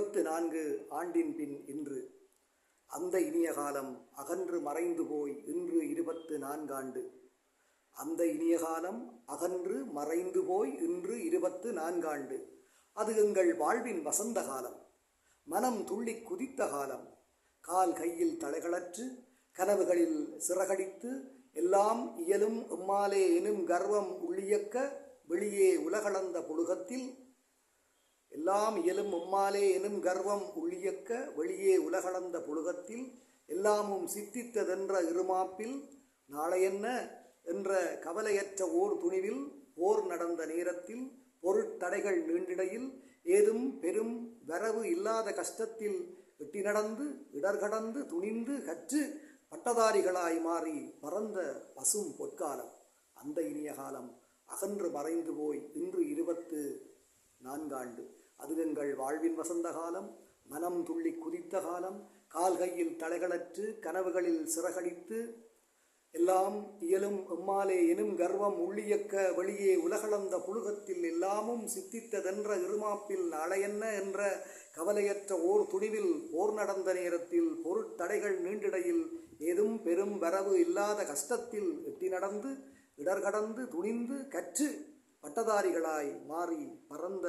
இருபத்து நான்கு ஆண்டின் பின் இன்று. அந்த இனிய காலம் அகன்று மறைந்து போய் இன்று இருபத்து நான்காண்டு அந்த இனிய காலம் அகன்று மறைந்து போய் இன்று இருபத்து நான்காண்டு அது எங்கள் வாழ்வின் வசந்த காலம். மனம் துள்ளி குதித்த காலம். கால் கையில் தலைகளற்று கனவுகளில் சிறகடித்து எல்லாம் இயலும் எம்மாலே எனும் கர்வம் உள்ளியக்க வெளியே உலகளந்த புழுகத்தில் எல்லாம் இயலும் உம்மாலே எனும் கர்வம் உள்ளியக்க வெளியே உலகளந்த புழுகத்தில் எல்லாமும் சித்தித்ததென்ற இருமாப்பில் நாளையென்ன என்ற கவலையற்ற ஓர் துணிவில் போர் நடந்த நேரத்தில் பொருட்தடைகள் நீண்டிடையில் ஏதும் பெரும் வரவு இல்லாத கஷ்டத்தில் எட்டி நடந்து இடர்கடந்து துணிந்து கற்று பட்டதாரிகளாய் மாறி பறந்த பசும் பொற்காலம். அந்த இனிய காலம் அகன்று மறைந்து போய் இன்று இருபத்து நான்காண்டு. அது எங்கள் வாழ்வின் வசந்த காலம் மனம் துள்ளி குதித்த காலம் கால்கையில் தலைகளற்று கனவுகளில் சிறகடித்து எல்லாம் இயலும் எம்மாலே எனும் கர்வம் உள்ளியக்க வெளியே உலகளந்த புழுகத்தில் எல்லாமும் சித்தித்ததென்ற இருமாப்பில் நாளையென்ன என்ற கவலையற்ற ஓர் துணிவில் போர் நடந்த நேரத்தில் பொருட்தடைகள் நீண்டிடையில் ஏதும் பெரும் வரவு இல்லாத கஷ்டத்தில் எட்டி நடந்து இடர்கடந்து துணிந்து கற்று பட்டதாரிகளாய் மாறி பறந்த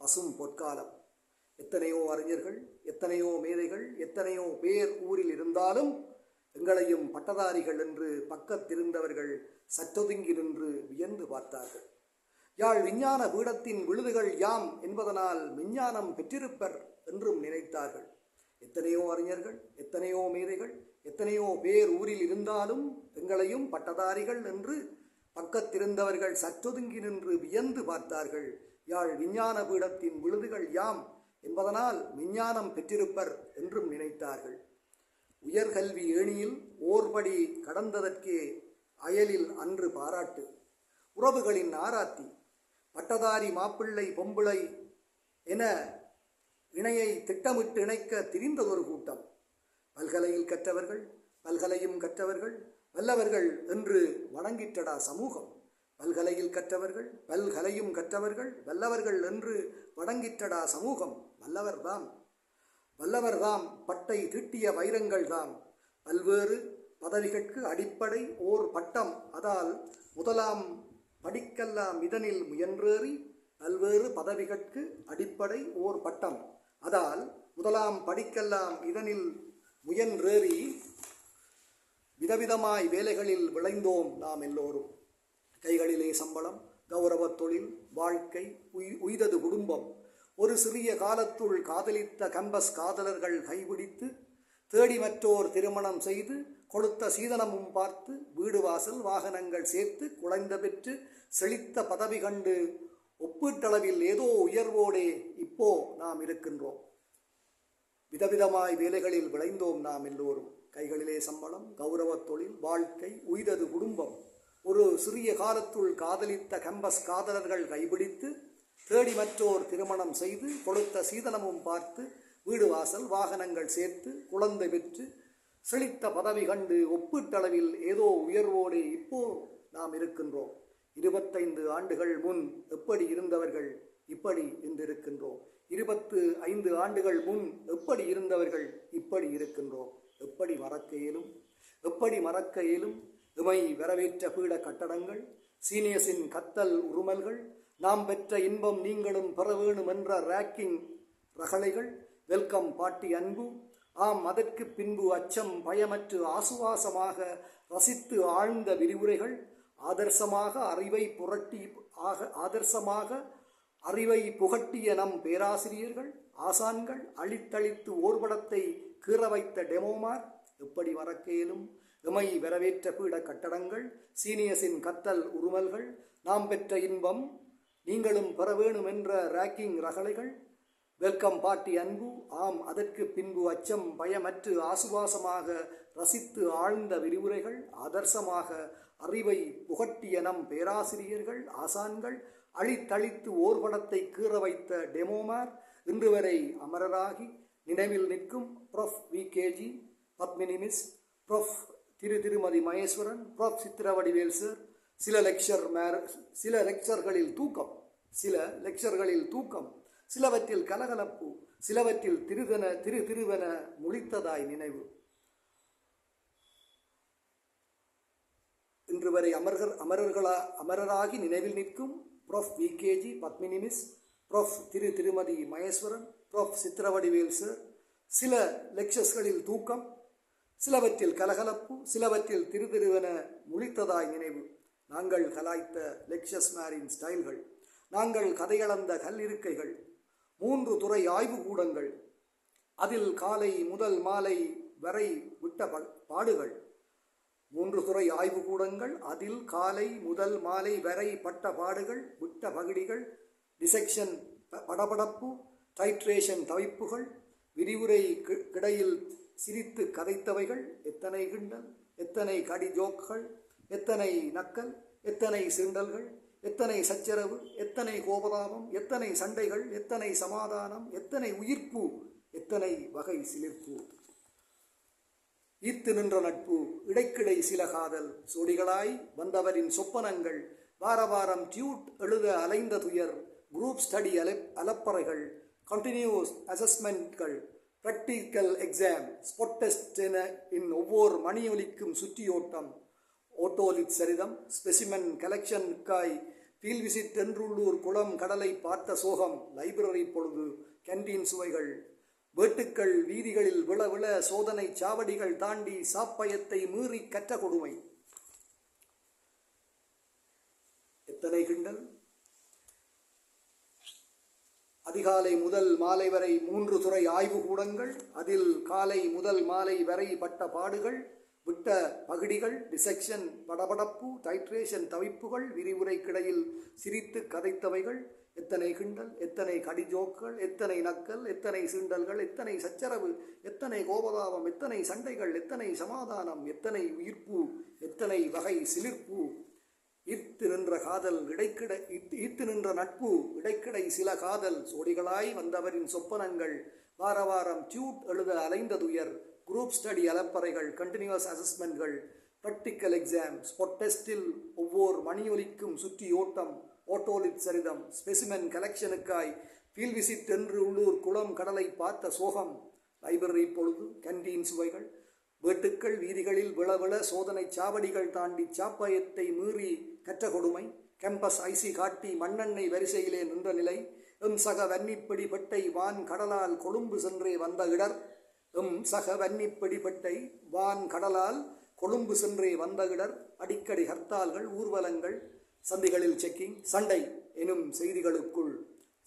பசும் பொற்காலம். எத்தனையோ அறிஞர்கள் எத்தனையோ மேதைகள் எத்தனையோ பேர் ஊரில் இருந்தாலும் எங்களையும் பட்டதாரிகள் என்று பக்கத்திருந்தவர்கள் சற்றொதுங்கி நின்று வியந்து பார்த்தார்கள். யாழ் விஞ்ஞான பீடத்தின் விழுதுகள் யாம் என்பதனால் விஞ்ஞானம் பெற்றிருப்பர் என்றும் நினைத்தார்கள். எத்தனையோ அறிஞர்கள் எத்தனையோ மேதைகள் எத்தனையோ பேர் ஊரில் இருந்தாலும் எங்களையும் பட்டதாரிகள் என்று பக்கத்திருந்தவர்கள் சற்றொதுங்கி நின்று வியந்து பார்த்தார்கள். யாழ் விஞ்ஞான பீடத்தின் விழுதுகள் யாம் என்பதனால் விஞ்ஞானம் பெற்றிருப்பர் என்றும் நினைத்தார்கள். உயர்கல்வி ஏணியில் ஓர்படி கடந்ததற்கே அயலில் அன்று பாராட்டு. உறவுகளின் ஆராத்தி பட்டதாரி மாப்பிள்ளை பொம்பிளை என இணையை திட்டமிட்டு இணைக்க திரிந்ததொரு கூட்டம். பல்கலையில் கற்றவர்கள் பல்கலையும் கற்றவர்கள் வல்லவர்கள் என்று வணங்கிட்டடா சமூகம். பல்கலையில் கற்றவர்கள் பல்கலையும் கற்றவர்கள் வல்லவர்கள் என்று வணங்கிட்டடா சமூகம். வல்லவர்தாம் வல்லவர்தாம் பட்டை தீட்டிய வைரங்கள் தாம். பல்வேறு பதவிகளுக்கு அடிப்படை ஓர் பட்டம். அதால் முதலாம் படிக்கெல்லாம் இதனில் முயன்றேறி பல்வேறு பதவிகளுக்கு அடிப்படை ஓர் பட்டம். அதால் முதலாம் படிக்கெல்லாம் இதனில் முயன்றேறி விதவிதமாய் வேலைகளில் விளைந்தோம் நாம் எல்லோரும். கைகளிலே சம்பளம் கௌரவத் தொழில் வாழ்க்கை உய் உய்தது குடும்பம். ஒரு சிறிய காலத்துள் காதலித்த கம்பஸ் காதலர்கள் கைபிடித்து தேடி மற்றோர் திருமணம் செய்து கொடுத்த சீதனமும் பார்த்து வீடு வாசல் வாகனங்கள் சேர்த்து குழைந்த பெற்று செழித்த பதவி கண்டு ஒப்பீட்டளவில் ஏதோ உயர்வோடே இப்போ நாம் இருக்கின்றோம். விதவிதமாய் வேலைகளில் விளைந்தோம் நாம் எல்லோரும். கைகளிலே சம்பளம் கௌரவத் தொழில் வாழ்க்கை உய்தது குடும்பம். ஒரு சிறிய காலத்துள் காதலித்த கம்பஸ் காதலர்கள் கைபிடித்து தேடி மற்றோர் திருமணம் செய்து கொடுத்த சீதனமும் பார்த்து வீடு வாசல் வாகனங்கள் சேர்த்து குழந்தை பெற்று செழித்த பதவி கண்டு ஒப்பீட்டளவில் ஏதோ உயர்வோடே இப்போ நாம் இருக்கின்றோம். இருபத்தைந்து ஆண்டுகள் முன் எப்படி இருந்தவர்கள் இப்படி இன்று இருக்கின்றோம் இருபத்து ஐந்து ஆண்டுகள் முன் எப்படி இருந்தவர்கள் இப்படி இருக்கின்றோம். எப்படி மறக்க இயலும்? எப்படி மறக்க இயலும்? இமை வரவேற்ற பீட கட்டடங்கள் சீனியர்ஸின் கத்தல் உருமல்கள் நாம் பெற்ற இன்பம் நீங்களும் பெற வேணும் என்ற ரேக்கிங் ரகளைகள் வெல்கம் பாட்டி அன்பு ஆம் அதற்கு பின்பு அச்சம் பயமற்று ஆசுவாசமாக ரசித்து ஆழ்ந்த விரிவுரைகள் ஆதர்சமாக அறிவை புரட்டி ஆக ஆதர்சமாக அறிவை புகட்டிய நம் பேராசிரியர்கள் ஆசான்கள் அழித்தழித்து ஓர்படத்தை கீற வைத்த டெமோமார் எப்படி மறக்கேலும் எமை வரவேற்ற பீட கட்டடங்கள் சீனியஸின் கத்தல் உருமல்கள் நாம் பெற்ற இன்பம் நீங்களும் பெற வேணும் என்ற ரேக்கிங் ரகளைகள் வெல்கம் பாட்டி அன்பு ஆம் அதற்கு பின்பு அச்சம் பயமற்று ஆசுவாசமாக ரசித்து ஆழ்ந்த விரிவுரைகள் ஆதர்சமாக அறிவை புகட்டிய நம் பேராசிரியர்கள் ஆசான்கள் அழித்தழித்து ஓர்படத்தை கீற வைத்த டெமோமார் இன்று வரை அமரராகி நினைவில் நிற்கும் prof V K G Padmini miss prof திரு திருமதி மகேஸ்வரன் ப்ரோப் சித்திரவடிவேல் சார் சில லெக்சர் மேர சில லெக்சர்களில் தூக்கம் சில லெக்சர்களில் தூக்கம் சிலவற்றில் கலகலப்பு சிலவற்றில் திருதன திரு திருவென முழித்ததாய் நினைவு. இன்று வரை அமர்கள் அமரர்களா அமரராகி நினைவில் நிற்கும் prof VKG Padmini miss prof திரு திருமதி மகேஸ்வரன் ப்ரொஃப் சித்திரவடிவேல் சார் சில லெக்சர்ஸ்களில் தூக்கம் சிலவற்றில் கலகலப்பு சிலவற்றில் திரு திருவென முழித்ததாய் நினைவு. நாங்கள் கலாய்த்த லெக்சர்ஸ்மாரின் ஸ்டைல்கள் நாங்கள் கதைகளந்த கல்லிருக்கைகள் மூன்று துறை ஆய்வு கூடங்கள் அதில் காலை முதல் மாலை வரை விட்ட ப- பாடுகள். மூன்று துறை ஆய்வு கூடங்கள் அதில் காலை முதல் மாலை வரை பட்ட பாடுகள் விட்ட பகுதிகள் டிசெக்ஷன் ப- படபடப்பு டைட்ரேஷன் தவிப்புகள் விரிவுரை கி- கிடையில் சிரித்து கதைத்தவைகள் எத்தனை கிண்டல் எத்தனை கடி ஜோக்குகள் எத்தனை நக்கல் எத்தனை சிண்டல்கள் எத்தனை சச்சரவு எத்தனை கோபதாபம் எத்தனை சண்டைகள் எத்தனை சமாதானம் எத்தனை உயிர்ப்பு எத்தனை வகை சிலிர்ப்பு. ஈர்த்து நின்ற நட்பு இடைக்கிடை சில காதல் சோடிகளாய் வந்தவரின் சொப்பனங்கள் வார வாரம் டியூட் எழுத அலைந்த துயர் குரூப் ஸ்டடி அலை அலப்பறைகள் கண்டினியூஸ் அசஸ்மெண்ட்கள் ப்ராக்டிக்கல் எக்ஸாம் ஸ்பாட் டெஸ்ட் என இன் ஒவ்வொரு மணியொலிக்கும் சுற்றியோட்டம் ஓட்டோலிட் சரிதம் ஸ்பெசிமென் கலெக்ஷனுக்காய் ஃபீல் விசிட் தென்றுள்ளூர் குளம் கடலை பார்த்த சோகம் லைப்ரரி பொழுது கேன்டீன் சுவைகள் வேட்டுக்கள் வீதிகளில் விழ விழ சோதனை சாவடிகள் தாண்டி சாப்பயத்தை மீறி கற்ற கொடுமை. எத்தனை கிண்டல்? அதிகாலை முதல் மாலை வரை மூன்று துறை ஆய்வு கூடங்கள் அதில் காலை முதல் மாலை வரை பட்ட பாடுகள் விட்ட பகுடிகள் டிசெக்ஷன் படபடப்பு டைட்ரேஷன் தவிப்புகள் விரிவுரை கிடையில் சிரித்து கதைத்தவைகள் எத்தனை கிண்டல் எத்தனை கடிஜோக்கள் எத்தனை நக்கல் எத்தனை சீண்டல்கள் எத்தனை சச்சரவு எத்தனை கோபதாபம் எத்தனை சண்டைகள் எத்தனை சமாதானம் எத்தனை உயிர்ப்பு எத்தனை வகை சிலிர்ப்பு இத்து நின்ற காதல் இடைக்கிட இத்து நின்ற நட்பு இடைக்கிடை சில காதல் சோடிகளாய் வந்தவரின் சொப்பனங்கள். வார வாரம் டியூட் எழுத அலைந்ததுயர் குரூப் ஸ்டடி அலப்பறைகள் கண்டினியூஸ் அசஸ்மெண்ட்கள் ப்ராக்டிக்கல் எக்ஸாம் ஸ்பாட் டெஸ்டில் ஒவ்வொரு மணியொலிக்கும் சுற்றி ஓட்டம் ஓட்டோலிட் சரிதம் ஸ்பெசிமென் கலெக்ஷனுக்காய் ஃபீல் விசிட் என்று உள்ளூர் குளம் கடலை பார்த்த சோகம். லைப்ரரி பொழுது கண்டீன் சுவைகள் வேட்டுக்கள் வீதிகளில் விளவிள சோதனை சாவடிகள் தாண்டி சாப்பாயத்தை மீறி கற்ற கொடுமை. கேம்பஸ் ஐசி காட்டி மண்ணெண்ணெய் வரிசையிலே நின்ற நிலை. எம் சக வன்னிப்படி பட்டை வான் கடலால் கொழும்பு சென்றே வந்த இடர். எம் சக வன்னிப்படி பட்டை வான் கடலால் கொழும்பு சென்றே வந்த இடர். அடிக்கடி ஹர்த்தால்கள் ஊர்வலங்கள் சந்திகளில் செக்கிங் சண்டை எனும் செய்திகளுக்குள்.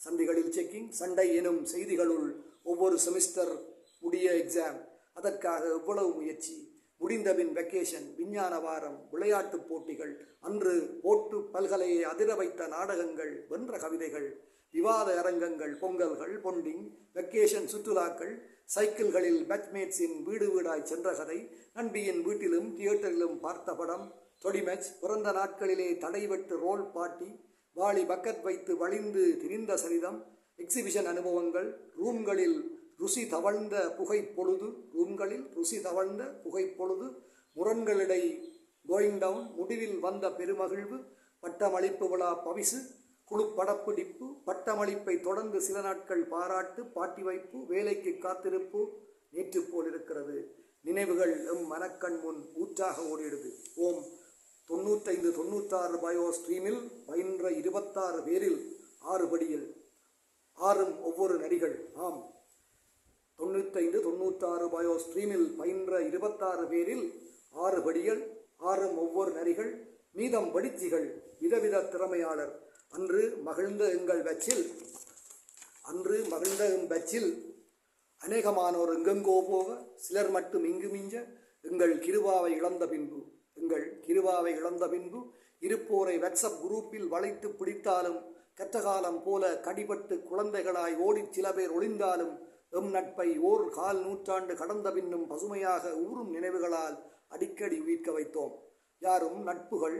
சந்திகளில் செக்கிங் சண்டை எனும் செய்திகளுள். ஒவ்வொரு செமிஸ்டர் முடிய எக்ஸாம் அதற்காக எவ்வளவு முயற்சி? முடிந்தபின் வெக்கேஷன் விஞ்ஞான வாரம் விளையாட்டுப் போட்டிகள் அன்று போட்டு பல்கலையை அதிர வைத்த நாடகங்கள் வென்ற கவிதைகள் விவாத அரங்கங்கள் பொங்கல்கள் பொண்டிங் வெக்கேஷன் சுற்றுலாக்கள் சைக்கிள்களில் பேட்ச்மேட்ஸின் வீடு வீடாய் சென்ற கதை நண்பியின் வீட்டிலும் தியேட்டரிலும் பார்த்த படம் தொடிமேட்ச் பிறந்த நாட்களிலே தடைவெட்டு ரோல் பாட்டி வாளி பக்கெட் வைத்து வழிந்து திரிந்த சரிதம் எக்ஸிபிஷன் அனுபவங்கள் ரூம்களில் ருசி தவழ்ந்த புகைப்பொழுது ரூம்களில் ருசி தவழ்ந்த புகைப்பொழுது முரண்களிடை கோயிங் டவுன் முடிவில் வந்த பெருமகிழ்வு பட்டமளிப்பு விழா பவிசு குழு படப்பிடிப்பு பட்டமளிப்பை தொடர்ந்து சில நாட்கள் பாராட்டு பாட்டி வைப்பு வேலைக்கு காத்திருப்பு நேற்று போல் இருக்கிறது. நினைவுகள் எம் மனக்கண் முன் ஊற்றாக ஓடிடுது. ஓம் தொண்ணூத்தைந்து தொண்ணூத்தாறு பயோ ஸ்ட்ரீமில் பயின்ற இருபத்தாறு பேரில் ஆறு படியில் ஆறும் ஒவ்வொரு நரிகள் ஆம். தொண்ணூத்தைந்து தொண்ணூத்தாறு பயோ ஸ்ட்ரீமில் பயின்ற இருபத்தாறு பேரில் ஆறு படிகள் ஆறு ஒவ்வொரு நரிகள் மீதம் படிச்சிகள் விதவித திறமையாளர். அன்று மகிழ்ந்த எங்கள் பச்சில் அன்று மகிழ்ந்த எம் பச்சில் அநேகமானோர் எங்கெங்கோ போக சிலர் மட்டும் இங்கு மிஞ்ச எங்கள் கிருபாவை இழந்த பின்பு எங்கள் கிருபாவை இழந்த பின்பு இருப்போரை வாட்ஸ்அப் குரூப்பில் வளைத்து பிடித்தாலும் கற்றகாலம் போல கடிபட்டு குழந்தைகளாய் ஓடிச் சில பேர் ஒளிந்தாலும் எம் நட்பை ஓர் கால் நூற்றாண்டு கடந்த பின்னும் பசுமையாக ஊறும் நினைவுகளால் அடிக்கடி உயிர்க்க வைத்தோம். யாரும் நட்புகள்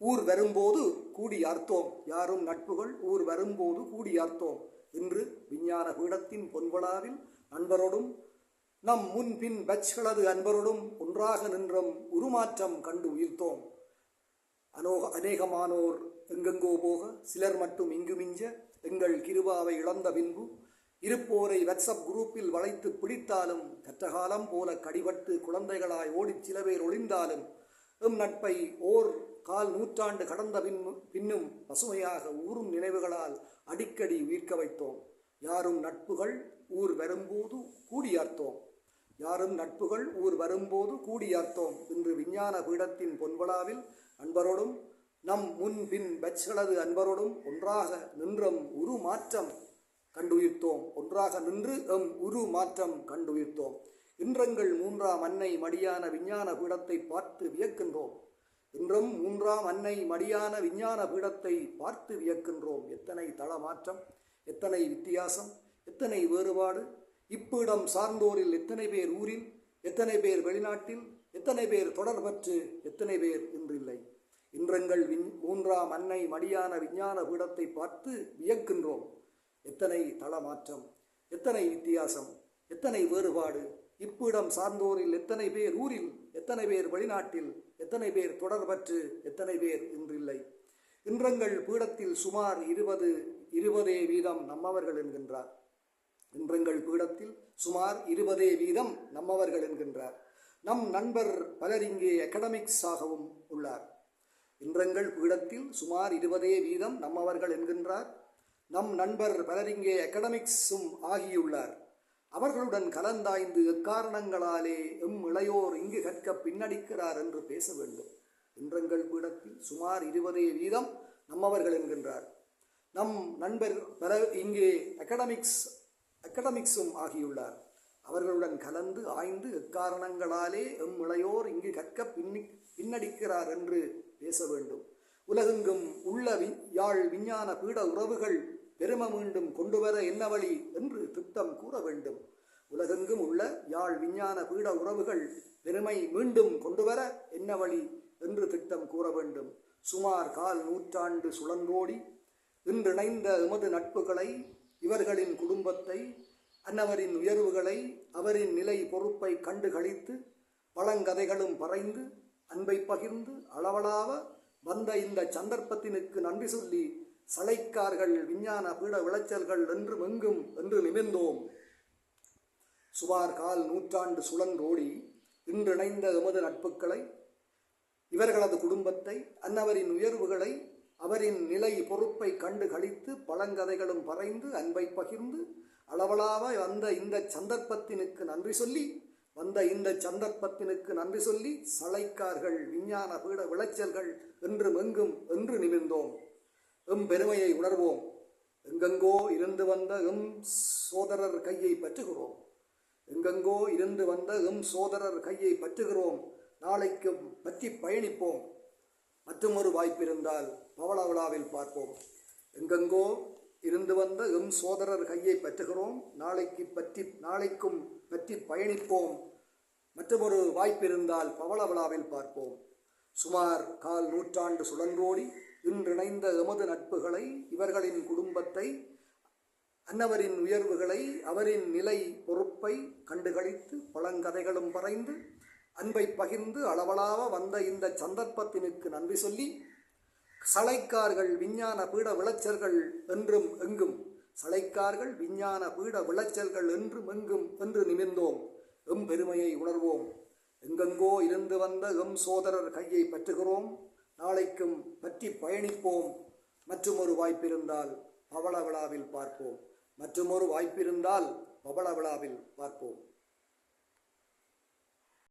ஊர் வரும்போது கூடி யார்த்தோம் யாரும் நட்புகள் ஊர் வரும்போது கூடி யார்த்தோம் இன்று விஞ்ஞான பீடத்தின் பொன்விழாவில் நண்பரோடும் நம் முன்பின் பட்ச்களது அன்பரோடும் ஒன்றாக நின்றும். உருமாற்றம் கண்டு உயிர்த்தோம். அனோக அநேகமானோர் எங்கெங்கோ போக சிலர் மட்டும் இங்கு மிஞ்ச எங்கள் கிருபாவை இழந்த பின்பு இருப்போரை வாட்ஸ்அப் குரூப்பில் வளைத்து பிடித்தாலும் கற்றகாலம் போல கடிபட்டு குழந்தைகளாய் ஓடிச் சில பேர் ஒளிந்தாலும் எம் நட்பை ஓர் கால் நூற்றாண்டு கடந்த பின் பின்னும் பசுமையாக ஊறும் நினைவுகளால் அடிக்கடி உயிர்க்க வைத்தோம். யாரும் நட்புகள் ஊர் வரும்போது கூடியார்த்தோம் யாரும் நட்புகள் ஊர் வரும்போது கூடியார்த்தோம் இன்று விஞ்ஞான பீடத்தின் பொன்விழாவில் அன்பரோடும் நம் முன் பின் பட்சளது அன்பரோடும் ஒன்றாக நின்றம் உரு மாற்றம் கண்டுயிர்த்தோம். ஒன்றாக நின்று எம் உரு மாற்றம் கண்டுயிர்த்தோம். இன்றங்கள் மூன்றாம் அன்னை மடியான விஞ்ஞான பீடத்தை பார்த்து வியக்கின்றோம். இன்றும் மூன்றாம் அன்னை மடியான விஞ்ஞான பீடத்தை பார்த்து வியக்கின்றோம். எத்தனை தளமாற்றம் எத்தனை வித்தியாசம் எத்தனை வேறுபாடு இப்பீடம் சார்ந்தோரில் எத்தனை பேர் ஊரில் எத்தனை பேர் வெளிநாட்டில் எத்தனை பேர் தொடர்பற்று எத்தனை பேர் இன்றில்லை. இன்றங்கள் விண் மூன்றாம் அன்னை மடியான விஞ்ஞான பீடத்தை பார்த்து வியக்கின்றோம். எத்தனை தளமாற்றம் எத்தனை வித்தியாசம் எத்தனை வேறுபாடு இப்பீடம் சார்ந்தோரில் எத்தனை பேர் ஊரில் எத்தனை பேர் வெளிநாட்டில் எத்தனை பேர் தொடர்பற்று எத்தனை பேர் இன்றில்லை. இன்றங்கள் பீடத்தில் சுமார் இருபது இருபதே வீதம் நம்மவர்கள் என்கின்றார். இன்றங்கள் பீடத்தில் சுமார் இருபதே வீதம் நம்மவர்கள் என்கின்றார். நம் நண்பர் பலர் இங்கே அகடமிக்ஸாகவும் உள்ளார். இன்றங்கள் பீடத்தில் சுமார் இருபதே வீதம் நம்மவர்கள் என்கின்றார். நம் நண்பர் பலர் இங்கே அகடமிக்ஸும் ஆகியுள்ளார். அவர்களுடன் கலந்தாய்ந்து எக்காரணங்களாலே எம் இளையோர் இங்கு கற்க பின்னடிக்கிறார் என்று பேச வேண்டும். இன்றங்கள் பீடத்தில் சுமார் இருபதே வீதம் நம்மவர்கள் என்கின்றார். நம் நண்பர் பல இங்கே அகடமிக்ஸ் அகடமிக்ஸும் ஆகியுள்ளார். அவர்களுடன் கலந்து ஆய்ந்து எக்காரணங்களாலே எம் இளையோர் இங்கு கற்க பின்னி பின்னடிக்கிறார் என்று பேச வேண்டும். உலகெங்கும் உள்ள வி யாழ் விஞ்ஞான பீட உறவுகள் பெரும மீண்டும் கொண்டு வர என்ன வழி என்று திட்டம் கூற வேண்டும். உலகெங்கும் உள்ள யாழ் விஞ்ஞான பீட உறவுகள் பெருமை மீண்டும் கொண்டு வர என்ன வழி என்று திட்டம் கூற வேண்டும். சுமார் கால் நூற்றாண்டு சுழன்றோடி இன்றிணைந்த எமது நட்புகளை இவர்களின் குடும்பத்தை அன்னவரின் உயர்வுகளை அவரின் நிலை பொறுப்பை கண்டு கழித்து பழங்கதைகளும் பறைந்து அன்பை பகிர்ந்து அளவளாவ வந்த இந்த சந்தர்ப்பத்தினுக்கு நன்றி சொல்லி சளைக்கார்கள் விஞ்ஞான பீட விளைச்சல்கள் என்று மெங்கும் என்று நிமிர்ந்தோம். சுமார் கால் நூற்றாண்டு சுழன்றோடி இன்றிணைந்த எமது நட்புகளை இவர்களது குடும்பத்தை அன்னவரின் உயர்வுகளை அவரின் நிலை பொறுப்பை கண்டு கழித்து பழங்கதைகளும் பறைந்து அன்பை பகிர்ந்து அளவலாவ வந்த இந்த சந்தர்ப்பத்தினுக்கு நன்றி சொல்லி வந்த இந்த சந்தர்ப்பத்தினுக்கு நன்றி சொல்லி சளைக்கார்கள் விஞ்ஞான பீட விளைச்சல்கள் என்று மெங்கும் என்று நிமிர்ந்தோம். எம் பெருமையை உணர்வோம். எங்கெங்கோ இருந்து வந்த எம் சோதரர் கையை பற்றுகிறோம். எங்கெங்கோ இருந்து வந்த எம் சோதரர் கையை பற்றுகிறோம். நாளைக்கு பற்றி பயணிப்போம். மற்றுமொரு வாய்ப்பிருந்தால் பவள விழாவில் பார்ப்போம். எங்கெங்கோ இருந்து வந்த எம் சோதரர் கையை பற்றுகிறோம். நாளைக்கு பற்றி நாளைக்கும் பற்றி பயணிப்போம். மற்றொரு வாய்ப்பிருந்தால் பவள விழாவில் பார்ப்போம். சுமார் கால் நூற்றாண்டு சுழன்றோடி இன்றிணைந்த எமது நட்புகளை இவர்களின் குடும்பத்தை அன்னவரின் உயர்வுகளை அவரின் நிலை பொறுப்பை கண்டுகளித்து பழங்கதைகளும் பறைந்து அன்பை பகிர்ந்து அளவலாக வந்த இந்த சந்தர்ப்பத்தினுக்கு நன்றி சொல்லி சளைக்கார்கள் விஞ்ஞான பீட விளைச்சல்கள் என்றும் எங்கும் சளைக்கார்கள் விஞ்ஞான பீட விளைச்சல்கள் என்றும் எங்கும் என்று நிமிர்ந்தோம். எம் பெருமையை உணர்வோம். எங்கெங்கோ இருந்து வந்த எம் சோதரர் கையை பற்றுகிறோம். நாளைக்கும் பற்றி பயணிப்போம். மற்றுமொரு வாய்ப்பிருந்தால் பவள விழாவில் பார்ப்போம். மற்றுமொரு வாய்ப்பிருந்தால் பவள விழாவில் பார்ப்போம்.